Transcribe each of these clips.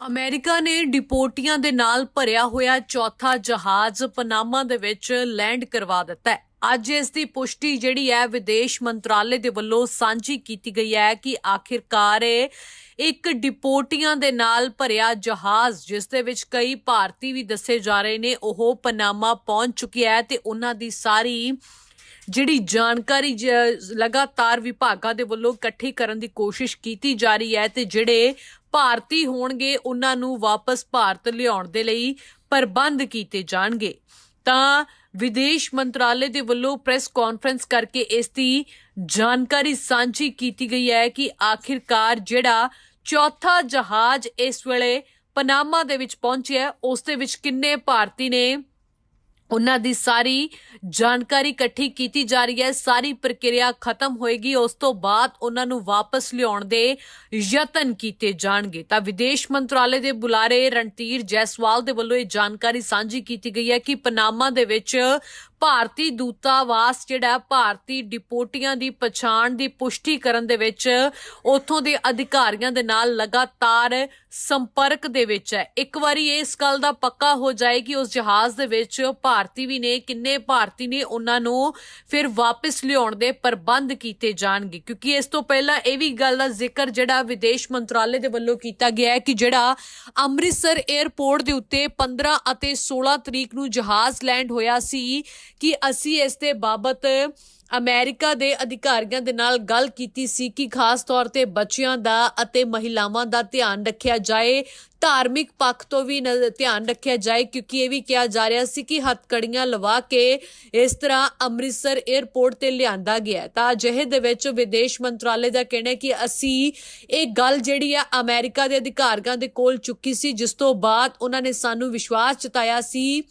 America ਨੇ ਡਿਪੋਰਟੀਆਂ ਦੇ ਨਾਲ ਭਰਿਆ ਹੋਇਆ ਚੌਥਾ ਜਹਾਜ਼ ਪਨਾਮਾ ਦੇ ਵਿੱਚ ਲੈਂਡ ਕਰਵਾ ਦਿੱਤਾ ਹੈ। ਅੱਜ ਇਸ ਦੀ ਪੁਸ਼ਟੀ ਜਿਹੜੀ ਹੈ ਵਿਦੇਸ਼ ਮੰਤਰਾਲੇ ਦੇ ਵੱਲੋਂ ਸਾਂਝੀ ਕੀਤੀ ਗਈ ਹੈ ਕਿ ਆਖਿਰਕਾਰ ਇੱਕ ਡਿਪੋਰਟੀਆਂ ਦੇ ਨਾਲ ਭਰਿਆ ਜਹਾਜ਼, ਜਿਸ ਦੇ ਵਿੱਚ ਕਈ ਭਾਰਤੀ ਵੀ ਦੱਸੇ ਜਾ ਰਹੇ ਨੇ, ਉਹ ਪਨਾਮਾ ਪਹੁੰਚ ਚੁੱਕਿਆ ਹੈ ਤੇ ਉਹਨਾਂ ਦੀ ਸਾਰੀ ਜਿਹੜੀ ਜਾਣਕਾਰੀ ਲਗਾਤਾਰ ਵਿਭਾਗਾਂ ਦੇ ਵੱਲੋਂ ਇਕੱਠੀ ਕਰਨ ਦੀ ਕੋਸ਼ਿਸ਼ ਕੀਤੀ ਜਾ ਰਹੀ ਹੈ ਤੇ ਜਿਹੜੇ ਭਾਰਤੀ ਹੋਣਗੇ, ਉਹਨਾਂ ਨੂੰ ਵਾਪਸ ਭਾਰਤ ਲਿਆਉਣ ਦੇ ਲਈ ਪ੍ਰਬੰਧ ਕੀਤੇ ਜਾਣਗੇ। ਤਾਂ ਵਿਦੇਸ਼ ਮੰਤਰਾਲੇ ਦੇ ਵੱਲੋਂ ਪ੍ਰੈਸ ਕਾਨਫਰੰਸ ਕਰਕੇ ਇਸ ਦੀ ਜਾਣਕਾਰੀ ਸਾਂਝੀ ਕੀਤੀ ਗਈ ਹੈ ਕਿ ਆਖਿਰਕਾਰ ਜਿਹੜਾ ਚੌਥਾ ਜਹਾਜ਼ ਇਸ ਵੇਲੇ ਪਨਾਮਾ ਦੇ ਵਿੱਚ ਪਹੁੰਚਿਆ ਉਸ ਦੇ ਵਿੱਚ ਕਿੰਨੇ ਭਾਰਤੀ ਨੇ ਉਹਨਾਂ ਦੀ ਸਾਰੀ ਜਾਣਕਾਰੀ ਇਕੱਠੀ ਕੀਤੀ ਜਾ ਰਹੀ ਹੈ, ਸਾਰੀ ਪ੍ਰਕਿਰਿਆ ਖਤਮ ਹੋਏਗੀ, ਉਸ ਤੋਂ ਬਾਅਦ ਉਹਨਾਂ ਨੂੰ ਵਾਪਸ ਲਿਆਉਣ ਦੇ ਯਤਨ ਕੀਤੇ ਜਾਣਗੇ। ਤਾਂ ਵਿਦੇਸ਼ ਮੰਤਰਾਲੇ ਦੇ ਬੁਲਾਰੇ ਰਣਧੀਰ ਜੈਸਵਾਲ ਦੇ ਵੱਲੋਂ ਇਹ ਜਾਣਕਾਰੀ ਸਾਂਝੀ ਕੀਤੀ ਗਈ ਹੈ ਕਿ ਪਨਾਮਾ ਦੇ ਵਿੱਚ ਭਾਰਤੀ ਦੂਤਾਵਾਸ ਜਿਹੜਾ ਭਾਰਤੀ ਡਿਪੋਟੀਆਂ ਦੀ ਪਛਾਣ ਦੀ ਪੁਸ਼ਟੀ ਕਰਨ ਦੇ ਵਿੱਚ ਉੱਥੋਂ ਦੇ ਅਧਿਕਾਰੀਆਂ ਦੇ ਨਾਲ ਲਗਾਤਾਰ ਸੰਪਰਕ ਦੇ ਵਿੱਚ ਹੈ। ਇੱਕ ਵਾਰੀ ਇਸ ਗੱਲ ਦਾ ਪੱਕਾ ਹੋ ਜਾਏ ਕਿ ਉਸ ਜਹਾਜ਼ ਦੇ ਵਿੱਚ ਭਾਰਤੀ ਵੀ ਨੇ, ਕਿੰਨੇ ਭਾਰਤੀ ਨੇ, ਉਹਨਾਂ ਨੂੰ ਫਿਰ ਵਾਪਸ ਲਿਆਉਣ ਦੇ ਪ੍ਰਬੰਧ ਕੀਤੇ ਜਾਣਗੇ। ਕਿਉਂਕਿ ਇਸ ਤੋਂ ਪਹਿਲਾਂ ਇਹ ਵੀ ਗੱਲ ਦਾ ਜ਼ਿਕਰ ਜਿਹੜਾ ਵਿਦੇਸ਼ ਮੰਤਰਾਲੇ ਦੇ ਵੱਲੋਂ ਕੀਤਾ ਗਿਆ ਹੈ ਕਿ ਜਿਹੜਾ ਅੰਮ੍ਰਿਤਸਰ 에ਅਰਪੋਰਟ ਦੇ ਉੱਤੇ 15 ਅਤੇ 16 ਤਰੀਕ ਨੂੰ ਜਹਾਜ਼ ਲੈਂਡ ਹੋਇਆ ਸੀ ਕਿ ਅਸੀਂ ਇਸ ਦੇ ਬਾਬਤ ਅਮਰੀਕਾ ਦੇ ਅਧਿਕਾਰੀਆਂ ਦੇ ਨਾਲ ਗੱਲ ਕੀਤੀ ਸੀ ਕਿ ਖਾਸ ਤੌਰ ਤੇ ਬੱਚਿਆਂ ਦਾ ਅਤੇ ਮਹਿਲਾਵਾਂ ਦਾ ਧਿਆਨ ਰੱਖਿਆ ਜਾਏ, ਧਾਰਮਿਕ ਪੱਖ ਤੋਂ ਵੀ ਨਜ਼- ਧਿਆਨ ਰੱਖਿਆ ਜਾਏ, ਕਿਉਂਕਿ ਇਹ ਵੀ ਕਿਹਾ ਜਾ ਰਿਹਾ ਸੀ ਕਿ ਹੱਥਕੜੀਆਂ ਲਵਾ ਕੇ ਇਸ ਤਰ੍ਹਾਂ ਅੰਮ੍ਰਿਤਸਰ 에ਅਰਪੋਰਟ ਤੇ ਲਿਆਂਦਾ ਗਿਆ ਤਾਂ ਅਜਿਹੇ ਦੇ ਵਿੱਚ ਵਿਦੇਸ਼ ਮੰਤਰਾਲੇ ਦਾ ਕਹਿਣਾ ਹੈ ਕਿ ਅਸੀਂ ਇਹ ਗੱਲ ਜਿਹੜੀ ਆ ਅਮਰੀਕਾ ਦੇ ਅਧਿਕਾਰੀਆਂ ਦੇ ਕੋਲ ਚੁੱਕੀ ਸੀ, ਜਿਸ ਤੋਂ ਬਾਅਦ ਉਹਨਾਂ ਨੇ ਸਾਨੂੰ ਵਿਸ਼ਵਾਸ ਜਤਾਇਆ ਸੀ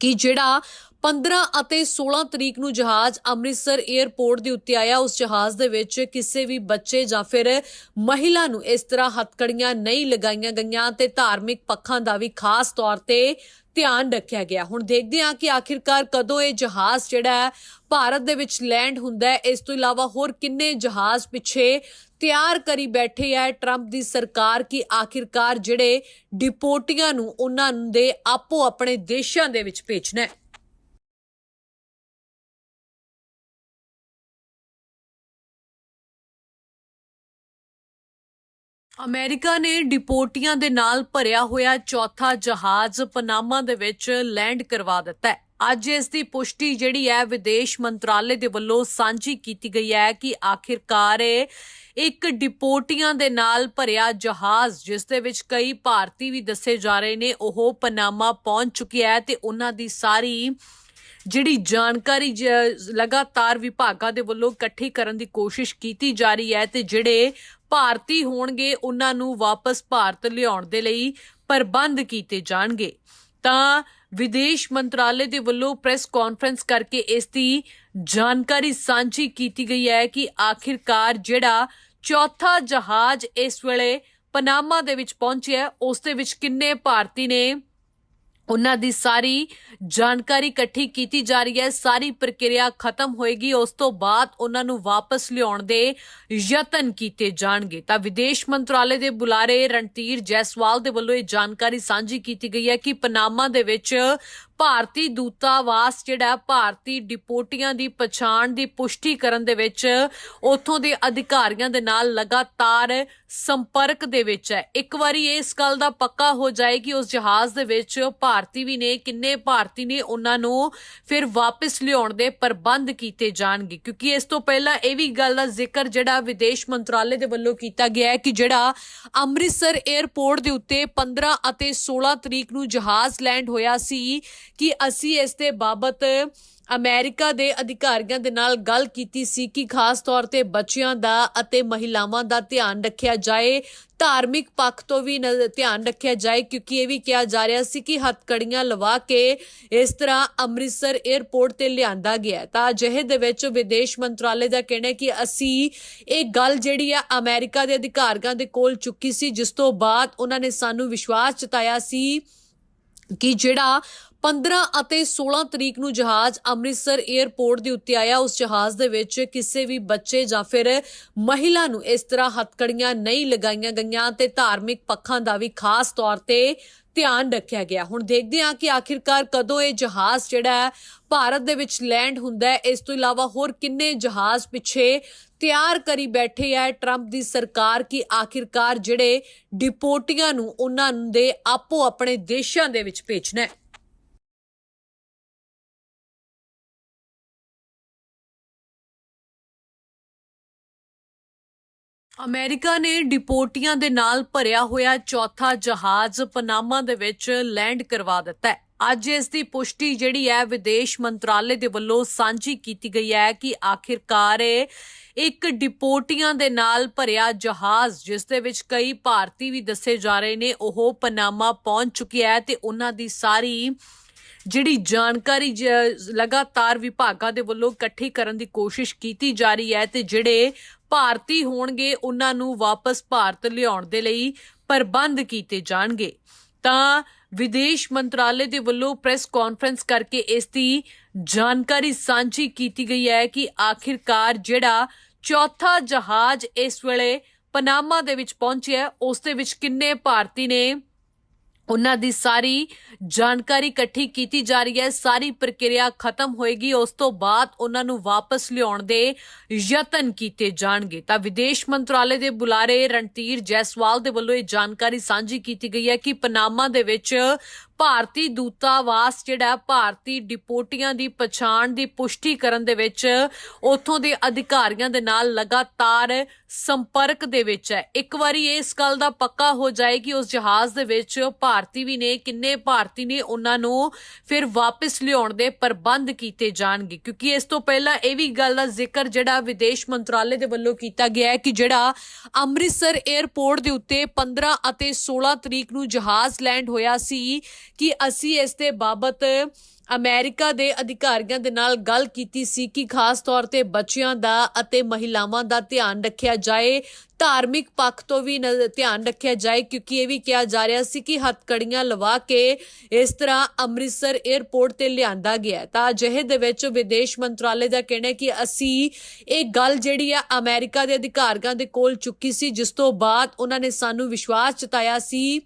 ਕਿ ਜਿਹੜਾ 15 ਅਤੇ 16 ਤਰੀਕ ਨੂੰ ਜਹਾਜ਼ ਅੰਮ੍ਰਿਤਸਰ 에ਅਰਪੋਰਟ ਦੇ ਉੱਤੇ ਆਇਆ, ਉਸ ਜਹਾਜ਼ ਦੇ ਵਿੱਚ ਕਿਸੇ ਵੀ ਬੱਚੇ ਜਾਂ ਫਿਰ ਮਹਿਲਾ ਨੂੰ ਇਸ ਤਰ੍ਹਾਂ ਹੱਥਕੜੀਆਂ ਨਹੀਂ ਲਗਾਈਆਂ ਗਈਆਂ ਤੇ ਧਾਰਮਿਕ ਪੱਖਾਂ ਦਾ ਵੀ ਖਾਸ ਤੌਰ ਤੇ ਧਿਆਨ ਰੱਖਿਆ ਗਿਆ। ਹੁਣ ਦੇਖਦੇ ਹਾਂ ਕਿ ਆਖਿਰਕਾਰ ਕਦੋਂ ਇਹ ਜਹਾਜ਼ ਜਿਹੜਾ ਹੈ ਭਾਰਤ ਦੇ ਵਿੱਚ ਲੈਂਡ ਹੁੰਦਾ ਹੈ। ਇਸ ਤੋਂ ਇਲਾਵਾ ਹੋਰ ਕਿੰਨੇ ਜਹਾਜ਼ ਪਿੱਛੇ ਤਿਆਰ ਕਰੀ ਬੈਠੇ ਹੈ ਟਰੰਪ ਦੀ ਸਰਕਾਰ ਕਿ ਆਖਿਰਕਾਰ ਜਿਹੜੇ ਡਿਪੋਟੀਆਂ ਨੂੰ ਉਹਨਾਂ ਦੇ ਆਪੋ ਆਪਣੇ ਦੇਸ਼ਾਂ ਦੇ ਵਿੱਚ ਭੇਜਣਾ ਹੈ ਅਮਰੀਕਾ ਨੇ ਡਿਪੋਟੀਆਂ ਦੇ ਨਾਲ ਭਰਿਆ ਹੋਇਆ ਚੌਥਾ ਜਹਾਜ਼ ਪਨਾਮਾ ਦੇ ਵਿੱਚ ਲੈਂਡ ਕਰਵਾ ਦਿੱਤਾ ਹੈ ਅੱਜ ਇਸ ਦੀ ਪੁਸ਼ਟੀ ਜਿਹੜੀ ਹੈ ਵਿਦੇਸ਼ ਮੰਤਰਾਲੇ ਦੇ ਵੱਲੋਂ ਸਾਂਝੀ ਕੀਤੀ ਗਈ ਹੈ ਕਿ ਆਖਿਰਕਾਰ ਇੱਕ ਡਿਪੋਟੀਆਂ ਦੇ ਨਾਲ ਭਰਿਆ ਜਹਾਜ਼, ਜਿਸ ਦੇ ਵਿੱਚ ਕਈ ਭਾਰਤੀ ਵੀ ਦੱਸੇ ਜਾ ਰਹੇ ਨੇ, ਉਹ ਪਨਾਮਾ ਪਹੁੰਚ ਚੁੱਕਿਆ ਹੈ ਤੇ ਉਹਨਾਂ ਦੀ ਸਾਰੀ ਜਿਹੜੀ ਜਾਣਕਾਰੀ ਜ- ਲਗਾਤਾਰ ਵਿਭਾਗਾਂ ਦੇ ਵੱਲੋਂ ਇਕੱਠੀ ਕਰਨ ਦੀ ਕੋਸ਼ਿਸ਼ ਕੀਤੀ ਜਾ ਰਹੀ ਹੈ ਤੇ ਜਿਹੜੇ ਭਾਰਤੀ ਹੋਣਗੇ, ਉਹਨਾਂ ਨੂੰ ਵਾਪਸ ਭਾਰਤ ਲਿਆਉਣ ਦੇ ਲਈ ਪ੍ਰਬੰਧ ਕੀਤੇ ਜਾਣਗੇ। ਤਾਂ ਵਿਦੇਸ਼ ਮੰਤਰਾਲੇ ਦੇ ਵੱਲੋਂ ਪ੍ਰੈਸ ਕਾਨਫਰੰਸ ਕਰਕੇ ਇਸ ਦੀ ਜਾਣਕਾਰੀ ਸਾਂਝੀ ਕੀਤੀ ਗਈ ਹੈ ਕਿ ਆਖਿਰਕਾਰ ਜਿਹੜਾ ਚੌਥਾ ਜਹਾਜ਼ ਇਸ ਵੇਲੇ ਪਨਾਮਾ ਦੇ ਵਿੱਚ ਪਹੁੰਚਿਆ ਉਸ ਦੇ ਵਿੱਚ ਕਿੰਨੇ ਭਾਰਤੀ ਨੇ ਉਹਨਾਂ ਦੀ ਸਾਰੀ ਜਾਣਕਾਰੀ ਇਕੱਠੀ ਕੀਤੀ ਜਾ ਰਹੀ ਹੈ, ਸਾਰੀ ਪ੍ਰਕਿਰਿਆ ਖਤਮ ਹੋਏਗੀ, ਉਸ ਤੋਂ ਬਾਅਦ ਉਹਨਾਂ ਨੂੰ ਵਾਪਸ ਲਿਆਉਣ ਦੇ ਯਤਨ ਕੀਤੇ ਜਾਣਗੇ। ਤਾਂ ਵਿਦੇਸ਼ ਮੰਤਰਾਲੇ ਦੇ ਬੁਲਾਰੇ ਰਣਧੀਰ ਜੈਸਵਾਲ ਦੇ ਵੱਲੋਂ ਇਹ ਜਾਣਕਾਰੀ ਸਾਂਝੀ ਕੀਤੀ ਗਈ ਹੈ ਕਿ ਪਨਾਮਾ ਦੇ ਵਿੱਚ ਭਾਰਤੀ ਦੂਤਾਵਾਸ ਜਿਹੜਾ ਭਾਰਤੀ ਡਿਪੋਟੀਆਂ ਦੀ ਪਛਾਣ ਦੀ ਪੁਸ਼ਟੀ ਕਰਨ ਦੇ ਵਿੱਚ ਉੱਥੋਂ ਦੇ ਅਧਿਕਾਰੀਆਂ ਦੇ ਨਾਲ ਲਗਾਤਾਰ ਸੰਪਰਕ ਦੇ ਵਿੱਚ ਹੈ। ਇੱਕ ਵਾਰੀ ਇਸ ਗੱਲ ਦਾ ਪੱਕਾ ਹੋ ਜਾਏ ਕਿ ਉਸ ਜਹਾਜ਼ ਦੇ ਵਿੱਚ ਭਾਰਤੀ ਵੀ ਨੇ, ਕਿੰਨੇ ਭਾਰਤੀ ਨੇ, ਉਹਨਾਂ ਨੂੰ ਫਿਰ ਵਾਪਸ ਲਿਆਉਣ ਦੇ ਪ੍ਰਬੰਧ ਕੀਤੇ ਜਾਣਗੇ। ਕਿਉਂਕਿ ਇਸ ਤੋਂ ਪਹਿਲਾਂ ਇਹ ਵੀ ਗੱਲ ਦਾ ਜ਼ਿਕਰ ਜਿਹੜਾ ਵਿਦੇਸ਼ ਮੰਤਰਾਲੇ ਦੇ ਵੱਲੋਂ ਕੀਤਾ ਗਿਆ ਹੈ ਕਿ ਜਿਹੜਾ ਅੰਮ੍ਰਿਤਸਰ 에ਅਰਪੋਰਟ ਦੇ ਉੱਤੇ 15 ਅਤੇ 16 ਤਰੀਕ ਨੂੰ ਜਹਾਜ਼ ਲੈਂਡ ਹੋਇਆ ਸੀ ਕਿ ਅਸੀਂ ਇਸ ਦੇ ਬਾਬਤ ਅਮਰੀਕਾ ਦੇ ਅਧਿਕਾਰੀਆਂ ਦੇ ਨਾਲ ਗੱਲ ਕੀਤੀ ਸੀ ਕਿ ਖਾਸ ਤੌਰ ਤੇ ਬੱਚਿਆਂ ਦਾ ਅਤੇ ਮਹਿਲਾਵਾਂ ਦਾ ਧਿਆਨ ਰੱਖਿਆ ਜਾਏ, ਧਾਰਮਿਕ ਪੱਖ ਤੋਂ ਵੀ ਧਿਆਨ ਰੱਖਿਆ ਜਾਏ, ਕਿਉਂਕਿ ਇਹ ਵੀ ਕਿਹਾ ਜਾ ਰਿਹਾ ਸੀ ਕਿ ਹੱਥਕੜੀਆਂ ਲਵਾ ਕੇ ਇਸ ਤਰ੍ਹਾਂ ਅੰਮ੍ਰਿਤਸਰ 에ਅਰਪੋਰਟ ਤੇ ਲਿਆਂਦਾ ਗਿਆ ਤਾਂ ਅਜਿਹੇ ਦੇ ਵਿੱਚ ਵਿਦੇਸ਼ ਮੰਤਰਾਲੇ ਦਾ ਕਹਿਣਾ ਹੈ ਕਿ ਅਸੀਂ ਇਹ ਗੱਲ ਜਿਹੜੀ ਆ ਅਮਰੀਕਾ ਦੇ ਅਧਿਕਾਰੀਆਂ ਦੇ ਕੋਲ ਚੁੱਕੀ ਸੀ, ਜਿਸ ਤੋਂ ਬਾਅਦ ਉਹਨਾਂ ਨੇ ਸਾਨੂੰ ਵਿਸ਼ਵਾਸ ਜਤਾਇਆ ਸੀ ਕਿ ਜਿਹੜਾ 15 ਅਤੇ 16 ਤਰੀਕ ਨੂੰ ਜਹਾਜ਼ ਅੰਮ੍ਰਿਤਸਰ 에ਅਰਪੋਰਟ ਦੇ ਉੱਤੇ ਆਇਆ। ਉਸ ਜਹਾਜ਼ ਦੇ ਵਿੱਚ ਕਿਸੇ ਵੀ ਬੱਚੇ ਜਾਂ ਫਿਰ ਮਹਿਲਾ ਨੂੰ ਇਸ ਤਰ੍ਹਾਂ ਹੱਥਕੜੀਆਂ ਨਹੀਂ ਲਗਾਈਆਂ ਗਈਆਂ ਤੇ ਧਾਰਮਿਕ ਪੱਖਾਂ ਦਾ ਵੀ ਖਾਸ ਤੌਰ ਤੇ ਧਿਆਨ ਰੱਖਿਆ ਗਿਆ। ਹੁਣ ਦੇਖਦੇ ਹਾਂ ਕਿ ਆਖਿਰਕਾਰ ਕਦੋਂ ਇਹ ਜਹਾਜ਼ ਜਿਹੜਾ ਹੈ ਭਾਰਤ ਦੇ ਵਿੱਚ ਲੈਂਡ ਹੁੰਦਾ ਹੈ। ਇਸ ਤੋਂ ਇਲਾਵਾ ਹੋਰ ਕਿੰਨੇ ਜਹਾਜ਼ ਪਿੱਛੇ ਤਿਆਰ ਕਰੀ ਬੈਠੇ ਹੈ ਟਰੰਪ ਦੀ ਸਰਕਾਰ ਕਿ ਆਖਿਰਕਾਰ ਜਿਹੜੇ ਡਿਪੋਰਟੀਆਂ ਨੂੰ ਉਹਨਾਂ ਦੇ ਆਪੋ ਆਪਣੇ ਦੇਸ਼ਾਂ ਦੇ ਵਿੱਚ ਭੇਜਣਾ ਹੈ। ਅਮਰੀਕਾ ਨੇ ਡਿਪੋਰਟੀਆਂ ਦੇ ਨਾਲ ਭਰਿਆ ਹੋਇਆ ਚੌਥਾ ਜਹਾਜ਼ ਪਨਾਮਾ ਦੇ ਵਿੱਚ ਲੈਂਡ ਕਰਵਾ ਦਿੱਤਾ ਹੈ। ਅੱਜ ਇਸ ਦੀ ਪੁਸ਼ਟੀ ਜਿਹੜੀ ਹੈ, ਵਿਦੇਸ਼ ਮੰਤਰਾਲੇ ਦੇ ਵੱਲੋਂ ਸਾਂਝੀ ਕੀਤੀ ਗਈ ਹੈ ਕਿ ਆਖਿਰਕਾਰ ਇੱਕ ਡਿਪੋਰਟੀਆਂ ਦੇ ਨਾਲ ਭਰਿਆ ਜਹਾਜ਼, ਜਿਸ ਦੇ ਵਿੱਚ ਕਈ ਭਾਰਤੀ ਵੀ ਦੱਸੇ ਜਾ ਰਹੇ ਨੇ, ਉਹ ਪਨਾਮਾ ਪਹੁੰਚ ਚੁੱਕਿਆ ਹੈ ਤੇ ਉਹਨਾਂ ਦੀ ਸਾਰੀ ਜਿਹੜੀ ਜਾਣਕਾਰੀ ਲਗਾਤਾਰ ਵਿਭਾਗਾਂ ਦੇ ਵੱਲੋਂ ਇਕੱਠੀ ਕਰਨ ਦੀ ਕੋਸ਼ਿਸ਼ ਕੀਤੀ ਜਾ ਰਹੀ ਹੈ ਤੇ ਜਿਹੜੇ ਭਾਰਤੀ ਹੋਣਗੇ, ਉਹਨਾਂ ਨੂੰ ਵਾਪਸ ਭਾਰਤ ਲਿਆਉਣ ਦੇ ਲਈ ਪ੍ਰਬੰਧ ਕੀਤੇ ਜਾਣਗੇ। ਤਾਂ ਵਿਦੇਸ਼ ਮੰਤਰਾਲੇ ਦੇ ਵੱਲੋਂ ਪ੍ਰੈਸ ਕਾਨਫਰੰਸ ਕਰਕੇ ਇਸ ਦੀ ਜਾਣਕਾਰੀ ਸਾਂਝੀ ਕੀਤੀ ਗਈ ਹੈ ਕਿ ਆਖਿਰਕਾਰ ਜਿਹੜਾ ਚੌਥਾ ਜਹਾਜ਼ ਇਸ ਵੇਲੇ ਪਨਾਮਾ ਦੇ ਵਿੱਚ ਪਹੁੰਚਿਆ ਉਸ ਦੇ ਵਿੱਚ ਕਿੰਨੇ ਭਾਰਤੀ ਨੇ ਉਹਨਾਂ ਦੀ ਸਾਰੀ ਜਾਣਕਾਰੀ ਇਕੱਠੀ ਕੀਤੀ ਜਾ ਰਹੀ ਹੈ, ਸਾਰੀ ਪ੍ਰਕਿਰਿਆ ਖਤਮ ਹੋਏਗੀ, ਉਸ ਤੋਂ ਬਾਅਦ ਉਹਨਾਂ ਨੂੰ ਵਾਪਸ ਲਿਆਉਣ ਦੇ ਯਤਨ ਕੀਤੇ ਜਾਣਗੇ। ਤਾਂ ਵਿਦੇਸ਼ ਮੰਤਰਾਲੇ ਦੇ ਬੁਲਾਰੇ ਰਣਧੀਰ ਜੈਸਵਾਲ ਦੇ ਵੱਲੋਂ ਇਹ ਜਾਣਕਾਰੀ ਸਾਂਝੀ ਕੀਤੀ ਗਈ ਹੈ ਕਿ ਪਨਾਮਾ ਦੇ ਵਿੱਚ ਭਾਰਤੀ ਦੂਤਾਵਾਸ ਜਿਹੜਾ ਭਾਰਤੀ ਡਿਪੋਟੀਆਂ ਦੀ ਪਛਾਣ ਦੀ ਪੁਸ਼ਟੀ ਕਰਨ ਦੇ ਵਿੱਚ ਉੱਥੋਂ ਦੇ ਅਧਿਕਾਰੀਆਂ ਦੇ ਨਾਲ ਲਗਾਤਾਰ ਸੰਪਰਕ ਦੇ ਵਿੱਚ ਹੈ। ਇੱਕ ਵਾਰੀ ਇਸ ਗੱਲ ਦਾ ਪੱਕਾ ਹੋ ਜਾਏ ਕਿ ਉਸ ਜਹਾਜ਼ ਦੇ ਵਿੱਚ ਭਾਰਤੀ ਵੀ ਨੇ, ਕਿੰਨੇ ਭਾਰਤੀ ਨੇ, ਉਹਨਾਂ ਨੂੰ ਫਿਰ ਵਾਪਸ ਲਿਆਉਣ ਦੇ ਪ੍ਰਬੰਧ ਕੀਤੇ ਜਾਣਗੇ। ਕਿਉਂਕਿ ਇਸ ਤੋਂ ਪਹਿਲਾਂ ਇਹ ਵੀ ਗੱਲ ਦਾ ਜ਼ਿਕਰ ਜਿਹੜਾ ਵਿਦੇਸ਼ ਮੰਤਰਾਲੇ ਦੇ ਵੱਲੋਂ ਕੀਤਾ ਗਿਆ ਹੈ ਕਿ ਜਿਹੜਾ ਅੰਮ੍ਰਿਤਸਰ 에ਅਰਪੋਰਟ ਦੇ ਉੱਤੇ 15 ਅਤੇ 16 ਤਰੀਕ ਨੂੰ ਜਹਾਜ਼ ਲੈਂਡ ਹੋਇਆ ਸੀ ਕਿ ਅਸੀਂ ਇਸ ਦੇ ਬਾਬਤ ਅਮਰੀਕਾ ਦੇ ਅਧਿਕਾਰੀਆਂ ਦੇ ਨਾਲ ਗੱਲ ਕੀਤੀ ਸੀ ਕਿ ਖਾਸ ਤੌਰ ਤੇ ਬੱਚਿਆਂ ਦਾ ਅਤੇ ਮਹਿਲਾਵਾਂ ਦਾ ਧਿਆਨ ਰੱਖਿਆ ਜਾਏ, ਧਾਰਮਿਕ ਪੱਖ ਤੋਂ ਵੀ ਧਿਆਨ ਰੱਖਿਆ ਜਾਏ, ਕਿਉਂਕਿ ਇਹ ਵੀ ਕਿਹਾ ਜਾ ਰਿਹਾ ਸੀ ਕਿ ਹੱਥਕੜੀਆਂ ਲਵਾ ਕੇ ਇਸ ਤਰ੍ਹਾਂ ਅੰਮ੍ਰਿਤਸਰ 에ਅਰਪੋਰਟ ਤੇ ਲਿਆਂਦਾ ਗਿਆ ਤਾਂ ਅਜਿਹੇ ਦੇ ਵਿੱਚ ਵਿਦੇਸ਼ ਮੰਤਰਾਲੇ ਦਾ ਕਹਿਣਾ ਹੈ ਕਿ ਅਸੀਂ ਇਹ ਗੱਲ ਜਿਹੜੀ ਆ ਅਮਰੀਕਾ ਦੇ ਅਧਿਕਾਰੀਆਂ ਦੇ ਕੋਲ ਚੁੱਕੀ ਸੀ, ਜਿਸ ਤੋਂ ਬਾਅਦ ਉਹਨਾਂ ਨੇ ਸਾਨੂੰ ਵਿਸ਼ਵਾਸ ਜਤਾਇਆ ਸੀ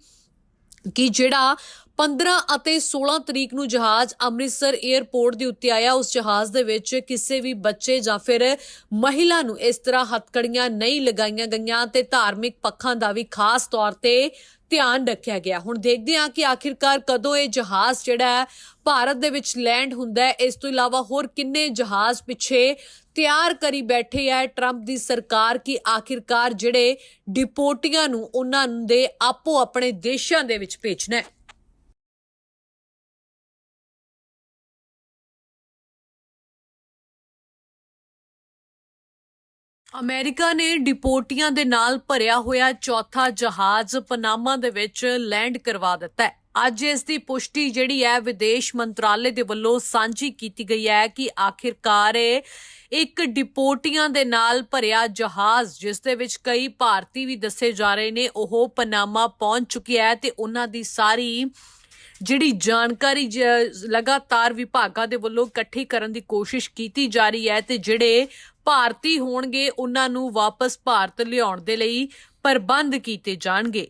ਕਿ ਜਿਹੜਾ 15 ਅਤੇ 16 ਤਰੀਕ ਨੂੰ ਜਹਾਜ਼ ਅੰਮ੍ਰਿਤਸਰ 에ਅਰਪੋਰਟ ਦੇ ਉੱਤੇ ਆਇਆ। ਉਸ ਜਹਾਜ਼ ਦੇ ਵਿੱਚ ਕਿਸੇ ਵੀ ਬੱਚੇ ਜਾਂ ਫਿਰ ਮਹਿਲਾ ਨੂੰ ਇਸ ਤਰ੍ਹਾਂ ਹੱਥਕੜੀਆਂ ਨਹੀਂ ਲਗਾਈਆਂ ਗਈਆਂ ਤੇ ਧਾਰਮਿਕ ਪੱਖਾਂ ਦਾ ਵੀ ਖਾਸ ਤੌਰ ਤੇ ਧਿਆਨ ਰੱਖਿਆ ਗਿਆ। ਹੁਣ ਦੇਖਦੇ ਹਾਂ ਕਿ ਆਖਿਰਕਾਰ ਕਦੋਂ ਇਹ ਜਹਾਜ਼ ਜਿਹੜਾ ਹੈ ਭਾਰਤ ਦੇ ਵਿੱਚ ਲੈਂਡ ਹੁੰਦਾ ਹੈ। ਇਸ ਤੋਂ ਇਲਾਵਾ ਹੋਰ ਕਿੰਨੇ ਜਹਾਜ਼ ਪਿੱਛੇ ਤਿਆਰ ਕਰੀ ਬੈਠੇ ਹੈ ਟਰੰਪ ਦੀ ਸਰਕਾਰ ਕਿ ਆਖਿਰਕਾਰ ਜਿਹੜੇ ਡਿਪੋਰਟੀਆਂ ਨੂੰ ਉਹਨਾਂ ਦੇ ਆਪੋ ਆਪਣੇ ਦੇਸ਼ਾਂ ਦੇ ਵਿੱਚ ਭੇਜਣਾ ਹੈ। ਅਮਰੀਕਾ ਨੇ ਡਿਪੋਰਟੀਆਂ ਦੇ ਨਾਲ ਭਰਿਆ ਹੋਇਆ ਚੌਥਾ ਜਹਾਜ਼ ਪਨਾਮਾ ਦੇ ਵਿੱਚ ਲੈਂਡ ਕਰਵਾ ਦਿੱਤਾ ਹੈ। ਅੱਜ ਇਸ ਦੀ ਪੁਸ਼ਟੀ ਜਿਹੜੀ ਹੈ ਵਿਦੇਸ਼ ਮੰਤਰਾਲੇ ਦੇ ਵੱਲੋਂ ਸਾਂਝੀ ਕੀਤੀ ਗਈ ਹੈ ਕਿ ਆਖਿਰਕਾਰ ਇੱਕ ਡਿਪੋਰਟੀਆਂ ਦੇ ਨਾਲ ਭਰਿਆ ਜਹਾਜ਼, ਜਿਸ ਦੇ ਵਿੱਚ ਕਈ ਭਾਰਤੀ ਵੀ ਦੱਸੇ ਜਾ ਰਹੇ ਨੇ, ਉਹ ਪਨਾਮਾ ਪਹੁੰਚ ਚੁੱਕਿਆ ਹੈ ਤੇ ਉਹਨਾਂ ਦੀ ਸਾਰੀ ਜਿਹੜੀ ਜਾਣਕਾਰੀ ਲਗਾਤਾਰ ਵਿਭਾਗਾਂ ਦੇ ਵੱਲੋਂ ਇਕੱਠੀ ਕਰਨ ਦੀ ਕੋਸ਼ਿਸ਼ ਕੀਤੀ ਜਾ ਰਹੀ ਹੈ ਤੇ ਜਿਹੜੇ ਭਾਰਤੀ ਹੋਣਗੇ, ਉਹਨਾਂ ਨੂੰ ਵਾਪਸ ਭਾਰਤ ਲਿਆਉਣ ਦੇ ਲਈ ਪ੍ਰਬੰਧ ਕੀਤੇ ਜਾਣਗੇ।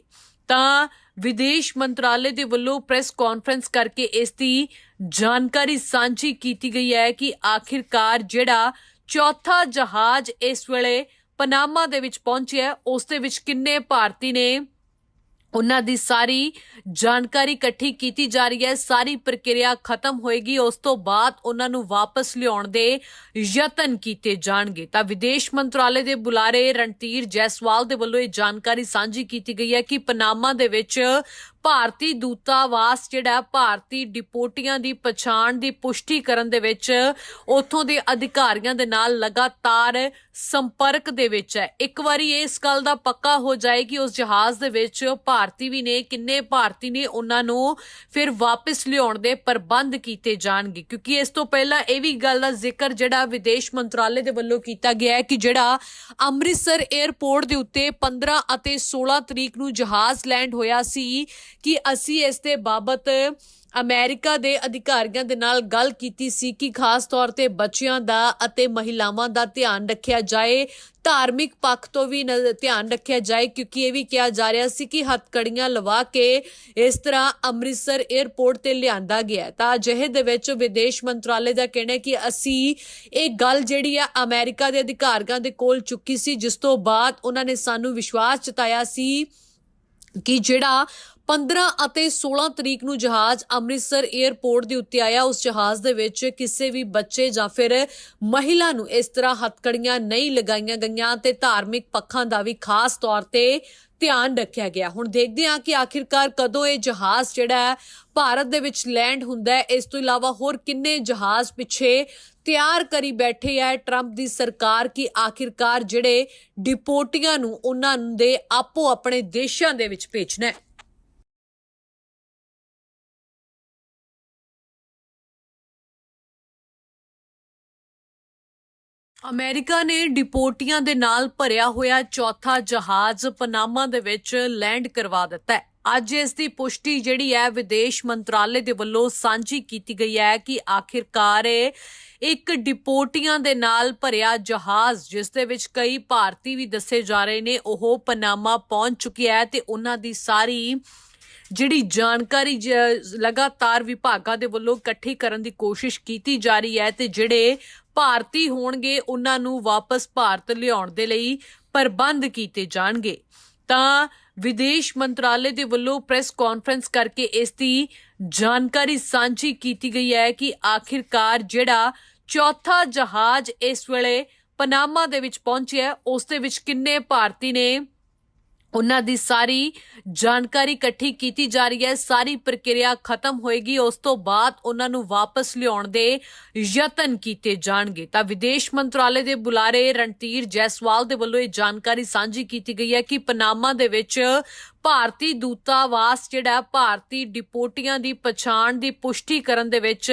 ਤਾਂ ਵਿਦੇਸ਼ ਮੰਤਰਾਲੇ ਦੇ ਵੱਲੋਂ ਪ੍ਰੈਸ ਕਾਨਫਰੰਸ ਕਰਕੇ ਇਸ ਦੀ ਜਾਣਕਾਰੀ ਸਾਂਝੀ ਕੀਤੀ ਗਈ ਹੈ ਕਿ ਆਖਿਰਕਾਰ ਜਿਹੜਾ ਚੌਥਾ ਜਹਾਜ਼ ਇਸ ਵੇਲੇ ਪਨਾਮਾ ਦੇ ਵਿੱਚ ਪਹੁੰਚਿਆ ਉਸ ਦੇ ਵਿੱਚ ਕਿੰਨੇ ਭਾਰਤੀ ਨੇ ਉਹਨਾਂ ਦੀ ਸਾਰੀ ਜਾਣਕਾਰੀ ਇਕੱਠੀ ਕੀਤੀ ਜਾ ਰਹੀ ਹੈ, ਸਾਰੀ ਪ੍ਰਕਿਰਿਆ ਖਤਮ ਹੋਏਗੀ, ਉਸ ਤੋਂ ਬਾਅਦ ਉਹਨਾਂ ਨੂੰ ਵਾਪਸ ਲਿਆਉਣ ਦੇ ਯਤਨ ਕੀਤੇ ਜਾਣਗੇ। ਤਾਂ ਵਿਦੇਸ਼ ਮੰਤਰਾਲੇ ਦੇ ਬੁਲਾਰੇ ਰਣਧੀਰ ਜੈਸਵਾਲ ਦੇ ਵੱਲੋਂ ਇਹ ਜਾਣਕਾਰੀ ਸਾਂਝੀ ਕੀਤੀ ਗਈ ਹੈ ਕਿ ਪਨਾਮਾ ਦੇ ਵਿੱਚ ਭਾਰਤੀ ਦੂਤਾਵਾਸ ਜਿਹੜਾ ਭਾਰਤੀ ਡਿਪੋਟੀਆਂ ਦੀ ਪਛਾਣ ਦੀ ਪੁਸ਼ਟੀ ਕਰਨ ਦੇ ਵਿੱਚ ਉੱਥੋਂ ਦੇ ਅਧਿਕਾਰੀਆਂ ਦੇ ਨਾਲ ਲਗਾਤਾਰ ਸੰਪਰਕ ਦੇ ਵਿੱਚ ਹੈ। ਇੱਕ ਵਾਰੀ ਇਸ ਗੱਲ ਦਾ ਪੱਕਾ ਹੋ ਜਾਏ ਕਿ ਉਸ ਜਹਾਜ਼ ਦੇ ਵਿੱਚ ਭਾਰਤੀ ਵੀ ਨੇ, ਕਿੰਨੇ ਭਾਰਤੀ ਨੇ, ਉਹਨਾਂ ਨੂੰ ਫਿਰ ਵਾਪਸ ਲਿਆਉਣ ਦੇ ਪ੍ਰਬੰਧ ਕੀਤੇ ਜਾਣਗੇ। ਕਿਉਂਕਿ ਇਸ ਤੋਂ ਪਹਿਲਾਂ ਇਹ ਵੀ ਗੱਲ ਦਾ ਜ਼ਿਕਰ ਜਿਹੜਾ ਵਿਦੇਸ਼ ਮੰਤਰਾਲੇ ਦੇ ਵੱਲੋਂ ਕੀਤਾ ਗਿਆ ਹੈ ਕਿ ਜਿਹੜਾ ਅੰਮ੍ਰਿਤਸਰ 에ਅਰਪੋਰਟ ਦੇ ਉੱਤੇ 15 ਅਤੇ 16 ਤਰੀਕ ਨੂੰ ਜਹਾਜ਼ ਲੈਂਡ ਹੋਇਆ ਸੀ ਕਿ ਅਸੀਂ ਇਸ ਦੇ ਬਾਬਤ ਅਮਰੀਕਾ ਦੇ ਅਧਿਕਾਰੀਆਂ ਦੇ ਨਾਲ ਗੱਲ ਕੀਤੀ ਸੀ ਕਿ ਖਾਸ ਤੌਰ ਤੇ ਬੱਚਿਆਂ ਦਾ ਅਤੇ ਮਹਿਲਾਵਾਂ ਦਾ ਧਿਆਨ ਰੱਖਿਆ ਜਾਏ, ਧਾਰਮਿਕ ਪੱਖ ਤੋਂ ਵੀ ਧਿਆਨ ਰੱਖਿਆ ਜਾਏ, ਕਿਉਂਕਿ ਇਹ ਵੀ ਕਿਹਾ ਜਾ ਰਿਹਾ ਸੀ ਕਿ ਹੱਥਕੜੀਆਂ ਲਵਾ ਕੇ ਇਸ ਤਰ੍ਹਾਂ ਅੰਮ੍ਰਿਤਸਰ 에ਅਰਪੋਰਟ ਤੇ ਲਿਆਂਦਾ ਗਿਆ ਤਾਂ ਅਜਿਹੇ ਦੇ ਵਿੱਚ ਵਿਦੇਸ਼ ਮੰਤਰਾਲੇ ਦਾ ਕਹਿਣਾ ਹੈ ਕਿ ਅਸੀਂ ਇਹ ਗੱਲ ਜਿਹੜੀ ਆ ਅਮਰੀਕਾ ਦੇ ਅਧਿਕਾਰੀਆਂ ਦੇ ਕੋਲ ਚੁੱਕੀ ਸੀ, ਜਿਸ ਤੋਂ ਬਾਅਦ ਉਹਨਾਂ ਨੇ ਸਾਨੂੰ ਵਿਸ਼ਵਾਸ ਜਤਾਇਆ ਸੀ ਕਿ ਜਿਹੜਾ 15 ਅਤੇ 16 ਤਰੀਕ ਨੂੰ ਜਹਾਜ਼ ਅੰਮ੍ਰਿਤਸਰ 에ਅਰਪੋਰਟ ਦੇ ਉੱਤੇ ਆਇਆ। ਉਸ ਜਹਾਜ਼ ਦੇ ਵਿੱਚ ਕਿਸੇ ਵੀ ਬੱਚੇ ਜਾਂ ਫਿਰ ਮਹਿਲਾ ਨੂੰ ਇਸ ਤਰ੍ਹਾਂ ਹੱਥਕੜੀਆਂ ਨਹੀਂ ਲਗਾਈਆਂ ਗਈਆਂ ਤੇ ਧਾਰਮਿਕ ਪੱਖਾਂ ਦਾ ਵੀ ਖਾਸ ਤੌਰ ਤੇ ਧਿਆਨ ਰੱਖਿਆ ਗਿਆ। ਹੁਣ ਦੇਖਦੇ ਹਾਂ ਕਿ ਆਖਿਰਕਾਰ ਕਦੋਂ ਇਹ ਜਹਾਜ਼ ਜਿਹੜਾ ਹੈ ਭਾਰਤ ਦੇ ਵਿੱਚ ਲੈਂਡ ਹੁੰਦਾ ਹੈ। ਇਸ ਤੋਂ ਇਲਾਵਾ ਹੋਰ ਕਿੰਨੇ ਜਹਾਜ਼ ਪਿੱਛੇ ਤਿਆਰ ਕਰੀ ਬੈਠੇ ਹੈ ਟਰੰਪ ਦੀ ਸਰਕਾਰ ਕਿ ਆਖਿਰਕਾਰ ਜਿਹੜੇ ਡਿਪੋਰਟੀਆਂ ਨੂੰ ਉਹਨਾਂ ਦੇ ਆਪੋ ਆਪਣੇ ਦੇਸ਼ਾਂ ਦੇ ਵਿੱਚ ਭੇਜਣਾ ਹੈ। ਅਮਰੀਕਾ ਨੇ ਡਿਪੋਰਟੀਆਂ ਦੇ ਨਾਲ ਭਰਿਆ ਹੋਇਆ ਚੌਥਾ ਜਹਾਜ਼ ਪਨਾਮਾ ਦੇ ਵਿੱਚ ਲੈਂਡ ਕਰਵਾ ਦਿੱਤਾ ਹੈ। ਅੱਜ ਇਸ ਦੀ ਪੁਸ਼ਟੀ ਜਿਹੜੀ ਹੈ ਵਿਦੇਸ਼ ਮੰਤਰਾਲੇ ਦੇ ਵੱਲੋਂ ਸਾਂਝੀ ਕੀਤੀ ਗਈ ਹੈ ਕਿ ਆਖਿਰਕਾਰ ਇੱਕ ਡਿਪੋਰਟੀਆਂ ਦੇ ਨਾਲ ਭਰਿਆ ਜਹਾਜ਼, ਜਿਸ ਦੇ ਵਿੱਚ ਕਈ ਭਾਰਤੀ ਵੀ ਦੱਸੇ ਜਾ ਰਹੇ ਨੇ, ਉਹ ਪਨਾਮਾ ਪਹੁੰਚ ਚੁੱਕਿਆ ਹੈ ਤੇ ਉਹਨਾਂ ਦੀ ਸਾਰੀ ਜਿਹੜੀ ਜਾਣਕਾਰੀ ਲਗਾਤਾਰ ਵਿਭਾਗਾਂ ਦੇ ਵੱਲੋਂ ਇਕੱਠੀ ਕਰਨ ਦੀ ਕੋਸ਼ਿਸ਼ ਕੀਤੀ ਜਾ ਰਹੀ ਹੈ ਤੇ ਜਿਹੜੇ ਭਾਰਤੀ ਹੋਣਗੇ, ਉਹਨਾਂ ਨੂੰ ਵਾਪਸ ਭਾਰਤ ਲਿਆਉਣ ਦੇ ਲਈ ਪ੍ਰਬੰਧ ਕੀਤੇ ਜਾਣਗੇ। ਤਾਂ ਵਿਦੇਸ਼ ਮੰਤਰਾਲੇ ਦੇ ਵੱਲੋਂ ਪ੍ਰੈਸ ਕਾਨਫਰੰਸ ਕਰਕੇ ਇਸ ਦੀ ਜਾਣਕਾਰੀ ਸਾਂਝੀ ਕੀਤੀ ਗਈ ਹੈ ਕਿ ਆਖਿਰਕਾਰ ਜਿਹੜਾ ਚੌਥਾ ਜਹਾਜ਼ ਇਸ ਵੇਲੇ ਪਨਾਮਾ ਦੇ ਵਿੱਚ ਪਹੁੰਚਿਆ ਉਸ ਦੇ ਵਿੱਚ ਕਿੰਨੇ ਭਾਰਤੀ ਨੇ ਉਹਨਾਂ ਦੀ ਸਾਰੀ ਜਾਣਕਾਰੀ ਇਕੱਠੀ ਕੀਤੀ ਜਾ ਰਹੀ ਹੈ, ਸਾਰੀ ਪ੍ਰਕਿਰਿਆ ਖਤਮ ਹੋਏਗੀ, ਉਸ ਤੋਂ ਬਾਅਦ ਉਹਨਾਂ ਨੂੰ ਵਾਪਸ ਲਿਆਉਣ ਦੇ ਯਤਨ ਕੀਤੇ ਜਾਣਗੇ। ਤਾਂ ਵਿਦੇਸ਼ ਮੰਤਰਾਲੇ ਦੇ ਬੁਲਾਰੇ ਰਣਧੀਰ ਜੈਸਵਾਲ ਦੇ ਵੱਲੋਂ ਇਹ ਜਾਣਕਾਰੀ ਸਾਂਝੀ ਕੀਤੀ ਗਈ ਹੈ ਕਿ ਪਨਾਮਾ ਦੇ ਵਿੱਚ ਭਾਰਤੀ ਦੂਤਾਵਾਸ ਜਿਹੜਾ ਭਾਰਤੀ ਡਿਪੋਟੀਆਂ ਦੀ ਪਛਾਣ ਦੀ ਪੁਸ਼ਟੀ ਕਰਨ ਦੇ ਵਿੱਚ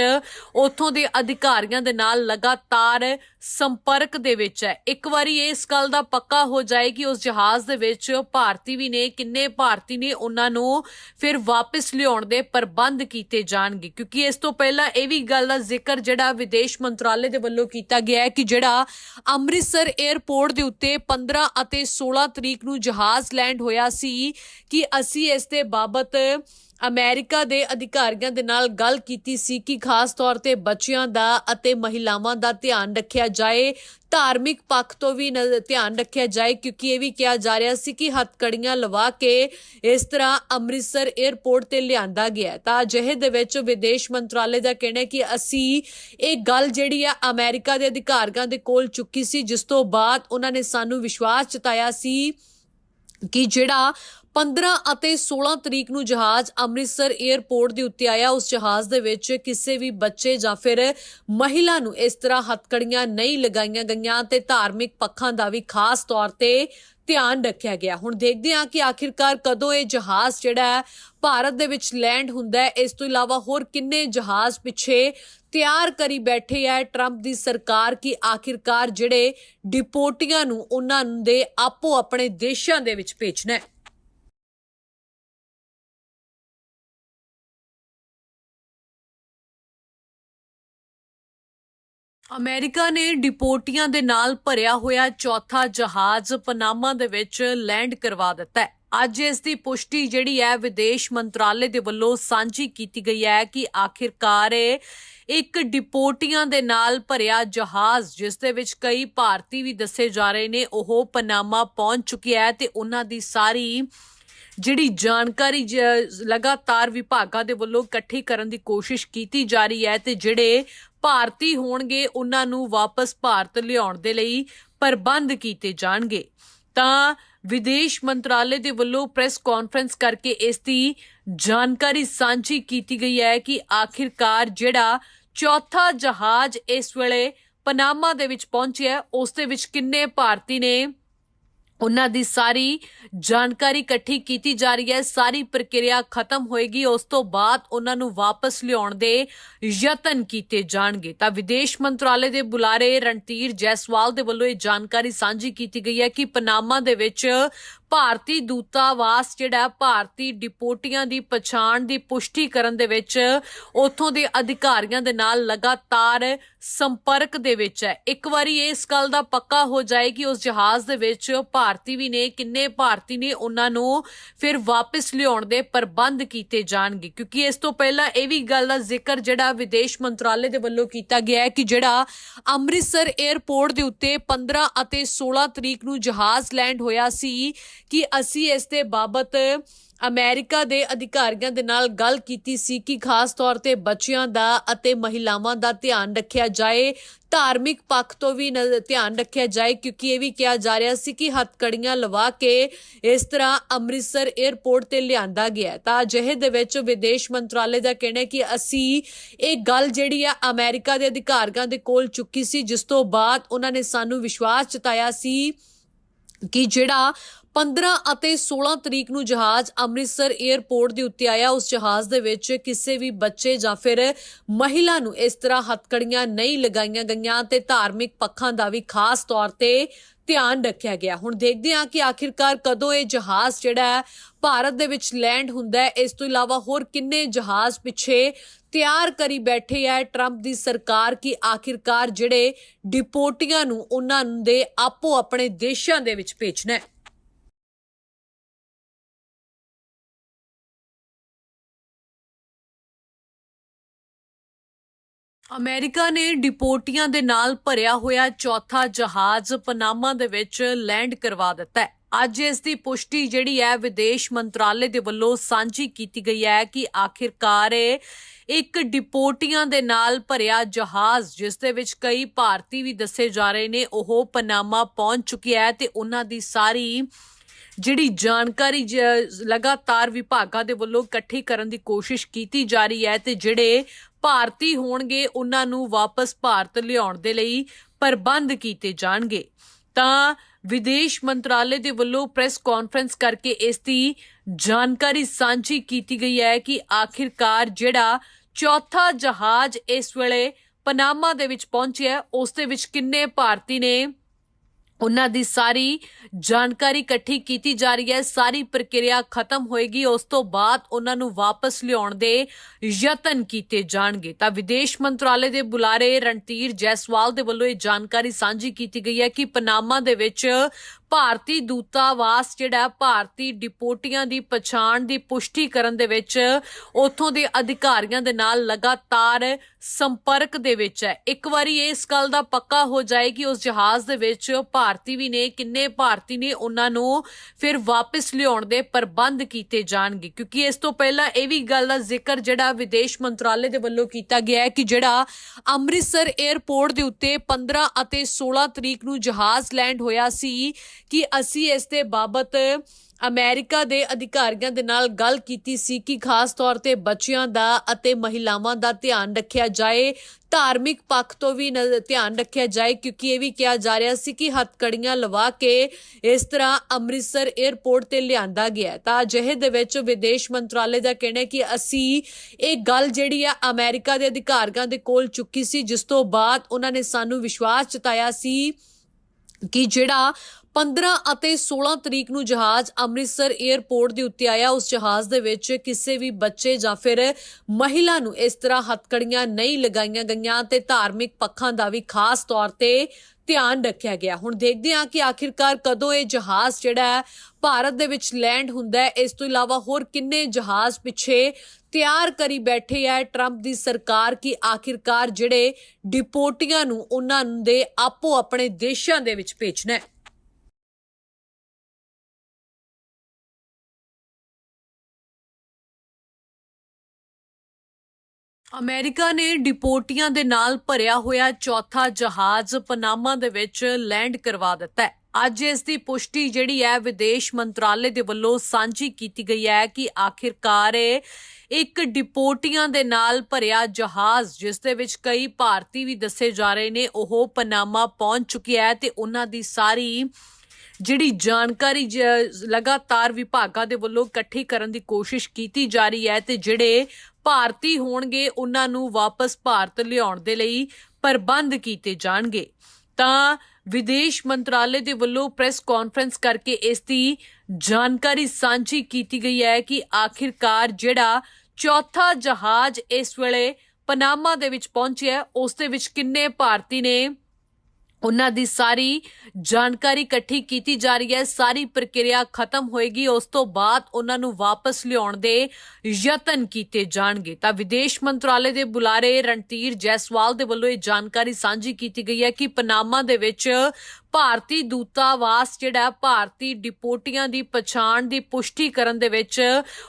ਉੱਥੋਂ ਦੇ ਅਧਿਕਾਰੀਆਂ ਦੇ ਨਾਲ ਲਗਾਤਾਰ ਸੰਪਰਕ ਦੇ ਵਿੱਚ ਹੈ। ਇੱਕ ਵਾਰੀ ਇਸ ਗੱਲ ਦਾ ਪੱਕਾ ਹੋ ਜਾਏ ਕਿ ਉਸ ਜਹਾਜ਼ ਦੇ ਵਿੱਚ ਭਾਰਤੀ ਵੀ ਨੇ, ਕਿੰਨੇ ਭਾਰਤੀ ਨੇ, ਉਹਨਾਂ ਨੂੰ ਫਿਰ ਵਾਪਸ ਲਿਆਉਣ ਦੇ ਪ੍ਰਬੰਧ ਕੀਤੇ ਜਾਣਗੇ। ਕਿਉਂਕਿ ਇਸ ਤੋਂ ਪਹਿਲਾਂ ਇਹ ਵੀ ਗੱਲ ਦਾ ਜ਼ਿਕਰ ਜਿਹੜਾ ਵਿਦੇਸ਼ ਮੰਤਰਾਲੇ ਦੇ ਵੱਲੋਂ ਕੀਤਾ ਗਿਆ ਹੈ ਕਿ ਜਿਹੜਾ ਅੰਮ੍ਰਿਤਸਰ 에ਅਰਪੋਰਟ ਦੇ ਉੱਤੇ 15 ਅਤੇ 16 ਤਰੀਕ ਨੂੰ ਜਹਾਜ਼ ਲੈਂਡ ਹੋਇਆ ਸੀ ਕਿ ਅਸੀਂ ਇਸ ਦੇ ਬਾਬਤ ਅਮਰੀਕਾ ਦੇ ਅਧਿਕਾਰੀਆਂ ਦੇ ਨਾਲ ਗੱਲ ਕੀਤੀ ਸੀ ਕਿ ਖਾਸ ਤੌਰ ਤੇ ਬੱਚਿਆਂ ਦਾ ਅਤੇ ਮਹਿਲਾਵਾਂ ਦਾ ਧਿਆਨ ਰੱਖਿਆ ਜਾਏ, ਧਾਰਮਿਕ ਪੱਖ ਤੋਂ ਵੀ ਧਿਆਨ ਰੱਖਿਆ ਜਾਏ, ਕਿਉਂਕਿ ਇਹ ਵੀ ਕਿਹਾ ਜਾ ਰਿਹਾ ਸੀ ਕਿ ਹੱਥਕੜੀਆਂ ਲਵਾ ਕੇ ਇਸ ਤਰ੍ਹਾਂ ਅੰਮ੍ਰਿਤਸਰ 에ਅਰਪੋਰਟ ਤੇ ਲਿਆਂਦਾ ਗਿਆ ਤਾਂ ਅਜਿਹੇ ਦੇ ਵਿੱਚ ਵਿਦੇਸ਼ ਮੰਤਰਾਲੇ ਦਾ ਕਹਿਣਾ ਹੈ ਕਿ ਅਸੀਂ ਇਹ ਗੱਲ ਜਿਹੜੀ ਆ ਅਮਰੀਕਾ ਦੇ ਅਧਿਕਾਰੀਆਂ ਦੇ ਕੋਲ ਚੁੱਕੀ ਸੀ, ਜਿਸ ਤੋਂ ਬਾਅਦ ਉਹਨਾਂ ਨੇ ਸਾਨੂੰ ਵਿਸ਼ਵਾਸ ਜਤਾਇਆ ਸੀ ਕਿ ਜਿਹੜਾ 15 ਅਤੇ 16 ਤਰੀਕ ਨੂੰ ਜਹਾਜ਼ ਅੰਮ੍ਰਿਤਸਰ 에ਅਰਪੋਰਟ ਦੇ ਉੱਤੇ ਆਇਆ। ਉਸ ਜਹਾਜ਼ ਦੇ ਵਿੱਚ ਕਿਸੇ ਵੀ ਬੱਚੇ ਜਾਂ ਫਿਰ ਮਹਿਲਾ ਨੂੰ ਇਸ ਤਰ੍ਹਾਂ ਹੱਥਕੜੀਆਂ ਨਹੀਂ ਲਗਾਈਆਂ ਗਈਆਂ ਤੇ ਧਾਰਮਿਕ ਪੱਖਾਂ ਦਾ ਵੀ ਖਾਸ ਤੌਰ ਤੇ ਧਿਆਨ ਰੱਖਿਆ ਗਿਆ। ਹੁਣ ਦੇਖਦੇ ਹਾਂ ਕਿ ਆਖਿਰਕਾਰ ਕਦੋਂ ਇਹ ਜਹਾਜ਼ ਜਿਹੜਾ ਹੈ ਭਾਰਤ ਦੇ ਵਿੱਚ ਲੈਂਡ ਹੁੰਦਾ ਹੈ। ਇਸ ਤੋਂ ਇਲਾਵਾ ਹੋਰ ਕਿੰਨੇ ਜਹਾਜ਼ ਪਿੱਛੇ ਤਿਆਰ ਕਰੀ ਬੈਠੇ ਹੈ ਟਰੰਪ ਦੀ ਸਰਕਾਰ ਕਿ ਆਖਿਰਕਾਰ ਜਿਹੜੇ ਡਿਪੋਰਟੀਆਂ ਨੂੰ ਉਹਨਾਂ ਦੇ ਆਪੋ ਆਪਣੇ ਦੇਸ਼ਾਂ ਦੇ ਵਿੱਚ ਭੇਜਣਾ ਹੈ। ਅਮਰੀਕਾ ਨੇ ਡਿਪੋਰਟੀਆਂ ਦੇ ਨਾਲ ਭਰਿਆ ਹੋਇਆ ਚੌਥਾ ਜਹਾਜ਼ ਪਨਾਮਾ ਦੇ ਵਿੱਚ ਲੈਂਡ ਕਰਵਾ ਦਿੱਤਾ ਹੈ। ਅੱਜ ਇਸ ਦੀ ਪੁਸ਼ਟੀ ਜਿਹੜੀ ਹੈ, ਵਿਦੇਸ਼ ਮੰਤਰਾਲੇ ਦੇ ਵੱਲੋਂ ਸਾਂਝੀ ਕੀਤੀ ਗਈ ਹੈ ਕਿ ਆਖਿਰਕਾਰ ਇੱਕ ਡਿਪੋਰਟੀਆਂ ਦੇ ਨਾਲ ਭਰਿਆ ਜਹਾਜ਼, ਜਿਸ ਦੇ ਵਿੱਚ ਕਈ ਭਾਰਤੀ ਵੀ ਦੱਸੇ ਜਾ ਰਹੇ ਨੇ, ਉਹ ਪਨਾਮਾ ਪਹੁੰਚ ਚੁੱਕਿਆ ਹੈ ਤੇ ਉਹਨਾਂ ਦੀ ਸਾਰੀ ਜਿਹੜੀ ਜਾਣਕਾਰੀ ਲਗਾਤਾਰ ਵਿਭਾਗਾਂ ਦੇ ਵੱਲੋਂ ਇਕੱਠੀ ਕਰਨ ਦੀ ਕੋਸ਼ਿਸ਼ ਕੀਤੀ ਜਾ ਰਹੀ ਹੈ ਤੇ ਜਿਹੜੇ ਭਾਰਤੀ ਹੋਣਗੇ, ਉਹਨਾਂ ਨੂੰ ਵਾਪਸ ਭਾਰਤ ਲਿਆਉਣ ਦੇ ਲਈ ਪ੍ਰਬੰਧ ਕੀਤੇ ਜਾਣਗੇ। ਤਾਂ ਵਿਦੇਸ਼ ਮੰਤਰਾਲੇ ਦੇ ਵੱਲੋਂ ਪ੍ਰੈਸ ਕਾਨਫਰੰਸ ਕਰਕੇ ਇਸ ਦੀ ਜਾਣਕਾਰੀ ਸਾਂਝੀ ਕੀਤੀ ਗਈ ਹੈ ਕਿ ਆਖਿਰਕਾਰ ਜਿਹੜਾ ਚੌਥਾ ਜਹਾਜ਼ ਇਸ ਵੇਲੇ ਪਨਾਮਾ ਦੇ ਵਿੱਚ ਪਹੁੰਚਿਆ ਉਸ ਦੇ ਵਿੱਚ ਕਿੰਨੇ ਭਾਰਤੀ ਨੇ ਉਹਨਾਂ ਦੀ ਸਾਰੀ ਜਾਣਕਾਰੀ ਇਕੱਠੀ ਕੀਤੀ ਜਾ ਰਹੀ ਹੈ, ਸਾਰੀ ਪ੍ਰਕਿਰਿਆ ਖਤਮ ਹੋਏਗੀ, ਉਸ ਤੋਂ ਬਾਅਦ ਉਹਨਾਂ ਨੂੰ ਵਾਪਸ ਲਿਆਉਣ ਦੇ ਯਤਨ ਕੀਤੇ ਜਾਣਗੇ। ਤਾਂ ਵਿਦੇਸ਼ ਮੰਤਰਾਲੇ ਦੇ ਬੁਲਾਰੇ ਰਣਧੀਰ ਜੈਸਵਾਲ ਦੇ ਵੱਲੋਂ ਇਹ ਜਾਣਕਾਰੀ ਸਾਂਝੀ ਕੀਤੀ ਗਈ ਹੈ ਕਿ ਪਨਾਮਾ ਦੇ ਵਿੱਚ ਭਾਰਤੀ ਦੂਤਾਵਾਸ ਜਿਹੜਾ ਭਾਰਤੀ ਡਿਪੋਟੀਆਂ ਦੀ ਪਛਾਣ ਦੀ ਪੁਸ਼ਟੀ ਕਰਨ ਦੇ ਵਿੱਚ ਉੱਥੋਂ ਦੇ ਅਧਿਕਾਰੀਆਂ ਦੇ ਨਾਲ ਲਗਾਤਾਰ ਸੰਪਰਕ ਦੇ ਵਿੱਚ ਹੈ। ਇੱਕ ਵਾਰੀ ਇਸ ਗੱਲ ਦਾ ਪੱਕਾ ਹੋ ਜਾਏ ਕਿ ਉਸ ਜਹਾਜ਼ ਦੇ ਵਿੱਚ ਭਾਰਤੀ ਵੀ ਨੇ, ਕਿੰਨੇ ਭਾਰਤੀ ਨੇ, ਉਹਨਾਂ ਨੂੰ ਫਿਰ ਵਾਪਸ ਲਿਆਉਣ ਦੇ ਪ੍ਰਬੰਧ ਕੀਤੇ ਜਾਣਗੇ। ਕਿਉਂਕਿ ਇਸ ਤੋਂ ਪਹਿਲਾਂ ਇਹ ਵੀ ਗੱਲ ਦਾ ਜ਼ਿਕਰ ਜਿਹੜਾ ਵਿਦੇਸ਼ ਮੰਤਰਾਲੇ ਦੇ ਵੱਲੋਂ ਕੀਤਾ ਗਿਆ ਹੈ ਕਿ ਜਿਹੜਾ ਅੰਮ੍ਰਿਤਸਰ 에ਅਰਪੋਰਟ ਦੇ ਉੱਤੇ 15 ਅਤੇ 16 ਤਰੀਕ ਨੂੰ ਜਹਾਜ਼ ਲੈਂਡ ਹੋਇਆ ਸੀ ਕਿ ਅਸੀਂ ਇਸ ਦੇ ਬਾਬਤ ਅਮਰੀਕਾ ਦੇ ਅਧਿਕਾਰੀਆਂ ਦੇ ਨਾਲ ਗੱਲ ਕੀਤੀ ਸੀ ਕਿ ਖਾਸ ਤੌਰ ਤੇ ਬੱਚਿਆਂ ਦਾ ਅਤੇ ਮਹਿਲਾਵਾਂ ਦਾ ਧਿਆਨ ਰੱਖਿਆ ਜਾਏ, ਧਾਰਮਿਕ ਪੱਖ ਤੋਂ ਵੀ ਧਿਆਨ ਰੱਖਿਆ ਜਾਏ, ਕਿਉਂਕਿ ਇਹ ਵੀ ਕਿਹਾ ਜਾ ਰਿਹਾ ਸੀ ਕਿ ਹੱਥਕੜੀਆਂ ਲਵਾ ਕੇ ਇਸ ਤਰ੍ਹਾਂ ਅੰਮ੍ਰਿਤਸਰ 에ਅਰਪੋਰਟ ਤੇ ਲਿਆਂਦਾ ਗਿਆ ਤਾਂ ਅਜਿਹੇ ਦੇ ਵਿੱਚ ਵਿਦੇਸ਼ ਮੰਤਰਾਲੇ ਦਾ ਕਹਿਣਾ ਹੈ ਕਿ ਅਸੀਂ ਇਹ ਗੱਲ ਜਿਹੜੀ ਆ ਅਮਰੀਕਾ ਦੇ ਅਧਿਕਾਰੀਆਂ ਦੇ ਕੋਲ ਚੁੱਕੀ ਸੀ, ਜਿਸ ਤੋਂ ਬਾਅਦ ਉਹਨਾਂ ਨੇ ਸਾਨੂੰ ਵਿਸ਼ਵਾਸ ਜਤਾਇਆ ਸੀ ਕਿ ਜਿਹੜਾ 15 ਅਤੇ 16 ਤਰੀਕ ਨੂੰ ਜਹਾਜ਼ ਅੰਮ੍ਰਿਤਸਰ 에ਅਰਪੋਰਟ ਦੇ ਉੱਤੇ ਆਇਆ। ਉਸ ਜਹਾਜ਼ ਦੇ ਵਿੱਚ ਕਿਸੇ ਵੀ ਬੱਚੇ ਜਾਂ ਫਿਰ ਮਹਿਲਾ ਨੂੰ ਇਸ ਤਰ੍ਹਾਂ ਹੱਥਕੜੀਆਂ ਨਹੀਂ ਲਗਾਈਆਂ ਗਈਆਂ ਤੇ ਧਾਰਮਿਕ ਪੱਖਾਂ ਦਾ ਵੀ ਖਾਸ ਤੌਰ ਤੇ ਧਿਆਨ ਰੱਖਿਆ ਗਿਆ। ਹੁਣ ਦੇਖਦੇ ਹਾਂ ਕਿ ਆਖਿਰਕਾਰ ਕਦੋਂ ਇਹ ਜਹਾਜ਼ ਜਿਹੜਾ ਹੈ ਭਾਰਤ ਦੇ ਵਿੱਚ ਲੈਂਡ ਹੁੰਦਾ ਹੈ। ਇਸ ਤੋਂ ਇਲਾਵਾ ਹੋਰ ਕਿੰਨੇ ਜਹਾਜ਼ ਪਿੱਛੇ ਤਿਆਰ ਕਰੀ ਬੈਠੇ ਹੈ ਟਰੰਪ ਦੀ ਸਰਕਾਰ ਕਿ ਆਖਿਰਕਾਰ ਜਿਹੜੇ ਡਿਪੋਟੀਆਂ ਨੂੰ ਉਹਨਾਂ ਦੇ ਆਪੋ ਆਪਣੇ ਦੇਸ਼ਾਂ ਦੇ ਵਿੱਚ ਭੇਜਣਾ ਹੈ। ਅਮਰੀਕਾ ਨੇ ਡਿਪੋਟੀਆਂ ਦੇ ਨਾਲ ਭਰਿਆ ਹੋਇਆ ਚੌਥਾ ਜਹਾਜ਼ ਪਨਾਮਾ ਦੇ ਵਿੱਚ ਲੈਂਡ ਕਰਵਾ ਦਿੱਤਾ ਹੈ। ਅੱਜ ਇਸ ਦੀ ਪੁਸ਼ਟੀ ਜਿਹੜੀ ਹੈ, ਵਿਦੇਸ਼ ਮੰਤਰਾਲੇ ਦੇ ਵੱਲੋਂ ਸਾਂਝੀ ਕੀਤੀ ਗਈ ਹੈ ਕਿ ਆਖਿਰਕਾਰ ਇੱਕ ਡਿਪੋਟੀਆਂ ਦੇ ਨਾਲ ਭਰਿਆ ਜਹਾਜ਼, ਜਿਸ ਦੇ ਵਿੱਚ ਕਈ ਭਾਰਤੀ ਵੀ ਦੱਸੇ ਜਾ ਰਹੇ ਨੇ, ਉਹ ਪਨਾਮਾ ਪਹੁੰਚ ਚੁੱਕਿਆ ਹੈ ਤੇ ਉਹਨਾਂ ਦੀ ਸਾਰੀ ਜਿਹੜੀ ਜਾਣਕਾਰੀ ਲਗਾਤਾਰ ਵਿਭਾਗਾਂ ਦੇ ਵੱਲੋਂ ਇਕੱਠੀ ਕਰਨ ਦੀ ਕੋਸ਼ਿਸ਼ ਕੀਤੀ ਜਾ ਰਹੀ ਹੈ ਤੇ ਜਿਹੜੇ ਭਾਰਤੀ ਹੋਣਗੇ, ਉਹਨਾਂ ਨੂੰ ਵਾਪਸ ਭਾਰਤ ਲਿਆਉਣ ਦੇ ਲਈ ਪ੍ਰਬੰਧ ਕੀਤੇ ਜਾਣਗੇ। ਤਾਂ ਵਿਦੇਸ਼ ਮੰਤਰਾਲੇ ਦੇ ਵੱਲੋਂ ਪ੍ਰੈਸ ਕਾਨਫਰੰਸ ਕਰਕੇ ਇਸ ਦੀ ਜਾਣਕਾਰੀ ਸਾਂਝੀ ਕੀਤੀ ਗਈ ਹੈ ਕਿ ਆਖਿਰਕਾਰ ਜਿਹੜਾ ਚੌਥਾ ਜਹਾਜ਼ ਇਸ ਵੇਲੇ ਪਨਾਮਾ ਦੇ ਵਿੱਚ ਪਹੁੰਚਿਆ ਉਸ ਦੇ ਵਿੱਚ ਕਿੰਨੇ ਭਾਰਤੀ ਨੇ ਉਹਨਾਂ ਦੀ ਸਾਰੀ ਜਾਣਕਾਰੀ ਇਕੱਠੀ ਕੀਤੀ ਜਾ ਰਹੀ ਹੈ, ਸਾਰੀ ਪ੍ਰਕਿਰਿਆ ਖਤਮ ਹੋਏਗੀ, ਉਸ ਤੋਂ ਬਾਅਦ ਉਹਨਾਂ ਨੂੰ ਵਾਪਸ ਲਿਆਉਣ ਦੇ ਯਤਨ ਕੀਤੇ ਜਾਣਗੇ। ਤਾਂ ਵਿਦੇਸ਼ ਮੰਤਰਾਲੇ ਦੇ ਬੁਲਾਰੇ ਰਣਧੀਰ ਜੈਸਵਾਲ ਦੇ ਵੱਲੋਂ ਇਹ ਜਾਣਕਾਰੀ ਸਾਂਝੀ ਕੀਤੀ ਗਈ ਹੈ ਕਿ ਪਨਾਮਾ ਦੇ ਵਿੱਚ ਭਾਰਤੀ ਦੂਤਾਵਾਸ ਜਿਹੜਾ ਭਾਰਤੀ ਡਿਪੋਟੀਆਂ ਦੀ ਪਛਾਣ ਦੀ ਪੁਸ਼ਟੀ ਕਰਨ ਦੇ ਵਿੱਚ ਉੱਥੋਂ ਦੇ ਅਧਿਕਾਰੀਆਂ ਦੇ ਨਾਲ ਲਗਾਤਾਰ ਸੰਪਰਕ ਦੇ ਵਿੱਚ ਹੈ। ਇੱਕ ਵਾਰੀ ਇਸ ਗੱਲ ਦਾ ਪੱਕਾ ਹੋ ਜਾਏ ਕਿ ਉਸ ਜਹਾਜ਼ ਦੇ ਵਿੱਚ ਭਾਰਤੀ ਵੀ ਨੇ, ਕਿੰਨੇ ਭਾਰਤੀ ਨੇ, ਉਹਨਾਂ ਨੂੰ ਫਿਰ ਵਾਪਸ ਲਿਆਉਣ ਦੇ ਪ੍ਰਬੰਧ ਕੀਤੇ ਜਾਣਗੇ। ਕਿਉਂਕਿ ਇਸ ਤੋਂ ਪਹਿਲਾਂ ਇਹ ਵੀ ਗੱਲ ਦਾ ਜ਼ਿਕਰ ਜਿਹੜਾ ਵਿਦੇਸ਼ ਮੰਤਰਾਲੇ ਦੇ ਵੱਲੋਂ ਕੀਤਾ ਗਿਆ ਹੈ ਕਿ ਜਿਹੜਾ ਅੰਮ੍ਰਿਤਸਰ 에ਅਰਪੋਰਟ ਦੇ ਉੱਤੇ 15 ਅਤੇ 16 ਤਰੀਕ ਨੂੰ ਜਹਾਜ਼ ਲੈਂਡ ਹੋਇਆ ਸੀ ਕਿ ਅਸੀਂ ਇਸ ਦੇ ਬਾਬਤ ਅਮਰੀਕਾ ਦੇ ਅਧਿਕਾਰੀਆਂ ਦੇ ਨਾਲ ਗੱਲ ਕੀਤੀ ਸੀ ਕਿ ਖਾਸ ਤੌਰ ਤੇ ਬੱਚਿਆਂ ਦਾ ਅਤੇ ਮਹਿਲਾਵਾਂ ਦਾ ਧਿਆਨ ਰੱਖਿਆ ਜਾਏ, ਧਾਰਮਿਕ ਪੱਖ ਤੋਂ ਵੀ ਨਜ਼- ਧਿਆਨ ਰੱਖਿਆ ਜਾਏ, ਕਿਉਂਕਿ ਇਹ ਵੀ ਕਿਹਾ ਜਾ ਰਿਹਾ ਸੀ ਕਿ ਹੱਥਕੜੀਆਂ ਲਵਾ ਕੇ ਇਸ ਤਰ੍ਹਾਂ ਅੰਮ੍ਰਿਤਸਰ 에ਅਰਪੋਰਟ ਤੇ ਲਿਆਂਦਾ ਗਿਆ ਤਾਂ ਅਜਿਹੇ ਦੇ ਵਿੱਚ ਵਿਦੇਸ਼ ਮੰਤਰਾਲੇ ਦਾ ਕਹਿਣਾ ਹੈ ਕਿ ਅਸੀਂ ਇਹ ਗੱਲ ਜਿਹੜੀ ਆ ਅਮਰੀਕਾ ਦੇ ਅਧਿਕਾਰੀਆਂ ਦੇ ਕੋਲ ਚੁੱਕੀ ਸੀ, ਜਿਸ ਤੋਂ ਬਾਅਦ ਉਹਨਾਂ ਨੇ ਸਾਨੂੰ ਵਿਸ਼ਵਾਸ ਜਤਾਇਆ ਸੀ ਕਿ ਜਿਹੜਾ 15 ਅਤੇ 16 ਤਰੀਕ ਨੂੰ ਜਹਾਜ਼ ਅੰਮ੍ਰਿਤਸਰ 에ਅਰਪੋਰਟ ਦੇ ਉੱਤੇ ਆਇਆ। ਉਸ ਜਹਾਜ਼ ਦੇ ਵਿੱਚ ਕਿਸੇ ਵੀ ਬੱਚੇ ਜਾਂ ਫਿਰ ਮਹਿਲਾ ਨੂੰ ਇਸ ਤਰ੍ਹਾਂ ਹੱਥਕੜੀਆਂ ਨਹੀਂ ਲਗਾਈਆਂ ਗਈਆਂ ਤੇ ਧਾਰਮਿਕ ਪੱਖਾਂ ਦਾ ਵੀ ਖਾਸ ਤੌਰ ਤੇ ਧਿਆਨ ਰੱਖਿਆ ਗਿਆ। ਹੁਣ ਦੇਖਦੇ ਹਾਂ ਕਿ ਆਖਿਰਕਾਰ ਕਦੋਂ ਇਹ ਜਹਾਜ਼ ਜਿਹੜਾ ਹੈ ਭਾਰਤ ਦੇ ਵਿੱਚ ਲੈਂਡ ਹੁੰਦਾ ਹੈ। ਇਸ ਤੋਂ ਇਲਾਵਾ ਹੋਰ ਕਿੰਨੇ ਜਹਾਜ਼ ਪਿੱਛੇ ਤਿਆਰ ਕਰੀ ਬੈਠੇ ਹੈ ਟਰੰਪ ਦੀ ਸਰਕਾਰ ਕਿ ਆਖਿਰਕਾਰ ਜਿਹੜੇ ਡਿਪੋਟੀਆਂ ਨੂੰ ਉਹਨਾਂ ਦੇ ਆਪੋ ਆਪਣੇ ਦੇਸ਼ਾਂ ਦੇ ਵਿੱਚ ਭੇਜਣਾ ਹੈ। ਅਮਰੀਕਾ ਨੇ ਡਿਪੋਟੀਆਂ ਦੇ ਨਾਲ ਭਰਿਆ ਹੋਇਆ ਚੌਥਾ ਜਹਾਜ਼ ਪਨਾਮਾ ਦੇ ਵਿੱਚ ਲੈਂਡ ਕਰਵਾ ਦਿੱਤਾ ਹੈ। ਅੱਜ ਇਸ ਦੀ ਪੁਸ਼ਟੀ ਜਿਹੜੀ ਹੈ, ਵਿਦੇਸ਼ ਮੰਤਰਾਲੇ ਦੇ ਵੱਲੋਂ ਸਾਂਝੀ ਕੀਤੀ ਗਈ ਹੈ ਕਿ ਆਖਿਰਕਾਰ ਇੱਕ ਡਿਪੋਟੀਆਂ ਦੇ ਨਾਲ ਭਰਿਆ ਜਹਾਜ਼, ਜਿਸ ਦੇ ਵਿੱਚ ਕਈ ਭਾਰਤੀ ਵੀ ਦੱਸੇ ਜਾ ਰਹੇ ਨੇ, ਉਹ ਪਨਾਮਾ ਪਹੁੰਚ ਚੁੱਕਿਆ ਹੈ ਤੇ ਉਹਨਾਂ ਦੀ ਸਾਰੀ ਜਿਹੜੀ ਜਾਣਕਾਰੀ ਜ- ਲਗਾਤਾਰ ਵਿਭਾਗਾਂ ਦੇ ਵੱਲੋਂ ਇਕੱਠੀ ਕਰਨ ਦੀ ਕੋਸ਼ਿਸ਼ ਕੀਤੀ ਜਾ ਰਹੀ ਹੈ ਤੇ ਜਿਹੜੇ ਭਾਰਤੀ ਹੋਣਗੇ, ਉਹਨਾਂ ਨੂੰ ਵਾਪਸ ਭਾਰਤ ਲਿਆਉਣ ਦੇ ਲਈ ਪ੍ਰਬੰਧ ਕੀਤੇ ਜਾਣਗੇ। ਤਾਂ ਵਿਦੇਸ਼ ਮੰਤਰਾਲੇ ਦੇ ਵੱਲੋਂ ਪ੍ਰੈਸ ਕਾਨਫਰੰਸ ਕਰਕੇ ਇਸ ਦੀ ਜਾਣਕਾਰੀ ਸਾਂਝੀ ਕੀਤੀ ਗਈ ਹੈ ਕਿ ਆਖਿਰਕਾਰ ਜਿਹੜਾ ਚੌਥਾ ਜਹਾਜ਼ ਇਸ ਵੇਲੇ ਪਨਾਮਾ ਦੇ ਵਿੱਚ ਪਹੁੰਚਿਆ ਉਸ ਦੇ ਵਿੱਚ ਕਿੰਨੇ ਭਾਰਤੀ ਨੇ ਉਹਨਾਂ ਦੀ ਸਾਰੀ ਜਾਣਕਾਰੀ ਇਕੱਠੀ ਕੀਤੀ ਜਾ ਰਹੀ ਹੈ, ਸਾਰੀ ਪ੍ਰਕਿਰਿਆ ਖਤਮ ਹੋਏਗੀ, ਉਸ ਤੋਂ ਬਾਅਦ ਉਹਨਾਂ ਨੂੰ ਵਾਪਸ ਲਿਆਉਣ ਦੇ ਯਤਨ ਕੀਤੇ ਜਾਣਗੇ। ਤਾਂ ਵਿਦੇਸ਼ ਮੰਤਰਾਲੇ ਦੇ ਬੁਲਾਰੇ ਰਣਧੀਰ ਜੈਸਵਾਲ ਦੇ ਵੱਲੋਂ ਇਹ ਜਾਣਕਾਰੀ ਸਾਂਝੀ ਕੀਤੀ ਗਈ ਹੈ ਕਿ ਪਨਾਮਾ ਦੇ ਵਿੱਚ ਭਾਰਤੀ ਦੂਤਾਵਾਸ ਜਿਹੜਾ ਭਾਰਤੀ ਡਿਪੋਟੀਆਂ ਦੀ ਪਛਾਣ ਦੀ ਪੁਸ਼ਟੀ ਕਰਨ ਦੇ ਵਿੱਚ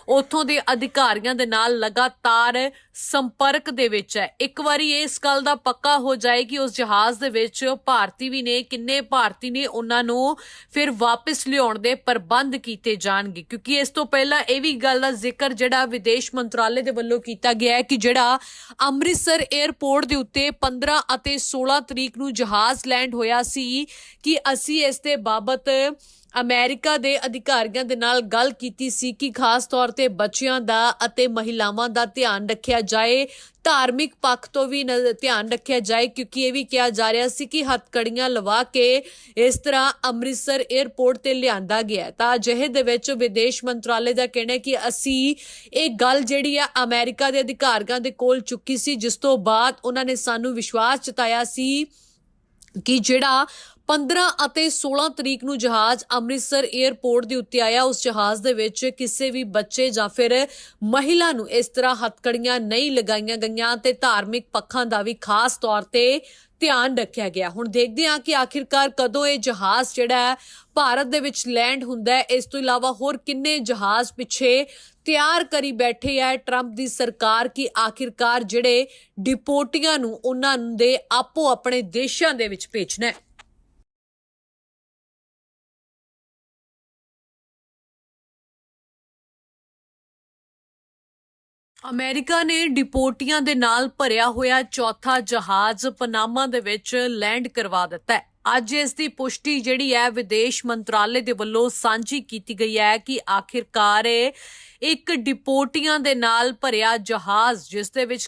ਉੱਥੋਂ ਦੇ ਅਧਿਕਾਰੀਆਂ ਦੇ ਨਾਲ ਲਗਾਤਾਰ ਸੰਪਰਕ ਦੇ ਵਿੱਚ ਹੈ। ਇੱਕ ਵਾਰੀ ਇਸ ਗੱਲ ਦਾ ਪੱਕਾ ਹੋ ਜਾਏ ਕਿ ਉਸ ਜਹਾਜ਼ ਦੇ ਵਿੱਚ ਭਾਰਤੀ ਵੀ ਨੇ, ਕਿੰਨੇ ਭਾਰਤੀ ਨੇ, ਉਹਨਾਂ ਨੂੰ ਫਿਰ ਵਾਪਸ ਲਿਆਉਣ ਦੇ ਪ੍ਰਬੰਧ ਕੀਤੇ ਜਾਣਗੇ। ਕਿਉਂਕਿ ਇਸ ਤੋਂ ਪਹਿਲਾਂ ਇਹ ਵੀ ਗੱਲ ਦਾ ਜ਼ਿਕਰ ਜਿਹੜਾ ਵਿਦੇਸ਼ ਮੰਤਰਾਲੇ ਦੇ ਵੱਲੋਂ ਕੀਤਾ ਗਿਆ ਹੈ ਕਿ ਜਿਹੜਾ ਅੰਮ੍ਰਿਤਸਰ 에ਅਰਪੋਰਟ ਦੇ ਉੱਤੇ 15 ਅਤੇ 16 ਤਰੀਕ ਨੂੰ ਜਹਾਜ਼ ਲੈਂਡ ਹੋਇਆ ਸੀ ਕਿ ਅਸੀਂ ਇਸ ਦੇ ਬਾਬਤ ਅਮਰੀਕਾ ਦੇ ਅਧਿਕਾਰੀਆਂ ਦੇ ਨਾਲ ਗੱਲ ਕੀਤੀ ਸੀ ਕਿ ਖਾਸ ਤੌਰ ਤੇ ਬੱਚਿਆਂ ਦਾ ਅਤੇ ਮਹਿਲਾਵਾਂ ਦਾ ਧਿਆਨ ਰੱਖਿਆ ਜਾਏ, ਧਾਰਮਿਕ ਪੱਖ ਤੋਂ ਵੀ ਨਜ਼- ਧਿਆਨ ਰੱਖਿਆ ਜਾਏ, ਕਿਉਂਕਿ ਇਹ ਵੀ ਕਿਹਾ ਜਾ ਰਿਹਾ ਸੀ ਕਿ ਹੱਥਕੜੀਆਂ ਲਵਾ ਕੇ ਇਸ ਤਰ੍ਹਾਂ ਅੰਮ੍ਰਿਤਸਰ 에ਅਰਪੋਰਟ ਤੇ ਲਿਆਂਦਾ ਗਿਆ ਤਾਂ ਅਜਿਹੇ ਦੇ ਵਿੱਚ ਵਿਦੇਸ਼ ਮੰਤਰਾਲੇ ਦਾ ਕਹਿਣਾ ਹੈ ਕਿ ਅਸੀਂ ਇਹ ਗੱਲ ਜਿਹੜੀ ਆ ਅਮਰੀਕਾ ਦੇ ਅਧਿਕਾਰੀਆਂ ਦੇ ਕੋਲ ਚੁੱਕੀ ਸੀ, ਜਿਸ ਤੋਂ ਬਾਅਦ ਉਹਨਾਂ ਨੇ ਸਾਨੂੰ ਵਿਸ਼ਵਾਸ ਜਤਾਇਆ ਸੀ ਕਿ ਜਿਹੜਾ 15 ਅਤੇ 16 ਤਰੀਕ ਨੂੰ ਜਹਾਜ਼ ਅੰਮ੍ਰਿਤਸਰ 에ਅਰਪੋਰਟ ਦੇ ਉੱਤੇ ਆਇਆ। ਉਸ ਜਹਾਜ਼ ਦੇ ਵਿੱਚ ਕਿਸੇ ਵੀ ਬੱਚੇ ਜਾਂ ਫਿਰ ਮਹਿਲਾ ਨੂੰ ਇਸ ਤਰ੍ਹਾਂ ਹੱਥਕੜੀਆਂ ਨਹੀਂ ਲਗਾਈਆਂ ਗਈਆਂ ਤੇ ਧਾਰਮਿਕ ਪੱਖਾਂ ਦਾ ਵੀ ਖਾਸ ਤੌਰ ਤੇ ਧਿਆਨ ਰੱਖਿਆ ਗਿਆ। ਹੁਣ ਦੇਖਦੇ ਹਾਂ ਕਿ ਆਖਿਰਕਾਰ ਕਦੋਂ ਇਹ ਜਹਾਜ਼ ਜਿਹੜਾ ਹੈ ਭਾਰਤ ਦੇ ਵਿੱਚ ਲੈਂਡ ਹੁੰਦਾ ਹੈ। ਇਸ ਤੋਂ ਇਲਾਵਾ ਹੋਰ ਕਿੰਨੇ ਜਹਾਜ਼ ਪਿੱਛੇ ਤਿਆਰ ਕਰੀ ਬੈਠੇ ਹੈ ਟਰੰਪ ਦੀ ਸਰਕਾਰ ਕਿ ਆਖਿਰਕਾਰ ਜਿਹੜੇ ਡਿਪੋਟੀਆਂ ਨੂੰ ਉਹਨਾਂ ਦੇ ਆਪੋ ਆਪਣੇ ਦੇਸ਼ਾਂ ਦੇ ਵਿੱਚ ਭੇਜਣਾ ਹੈ। ਅਮਰੀਕਾ ਨੇ ਡਿਪੋਟੀਆਂ ਦੇ ਨਾਲ ਭਰਿਆ ਹੋਇਆ ਚੌਥਾ ਜਹਾਜ਼ ਪਨਾਮਾ ਦੇ ਵਿੱਚ ਲੈਂਡ ਕਰਵਾ ਦਿੱਤਾ ਹੈ। ਅੱਜ ਇਸ ਦੀ ਪੁਸ਼ਟੀ ਜਿਹੜੀ ਹੈ, ਵਿਦੇਸ਼ ਮੰਤਰਾਲੇ ਦੇ ਵੱਲੋਂ ਸਾਂਝੀ ਕੀਤੀ ਗਈ ਹੈ ਕਿ ਆਖਿਰਕਾਰ ਇਹ ਇੱਕ ਡਿਪੋਟੀਆਂ ਦੇ ਨਾਲ ਭਰਿਆ ਜਹਾਜ਼, ਜਿਸ ਦੇ ਵਿੱਚ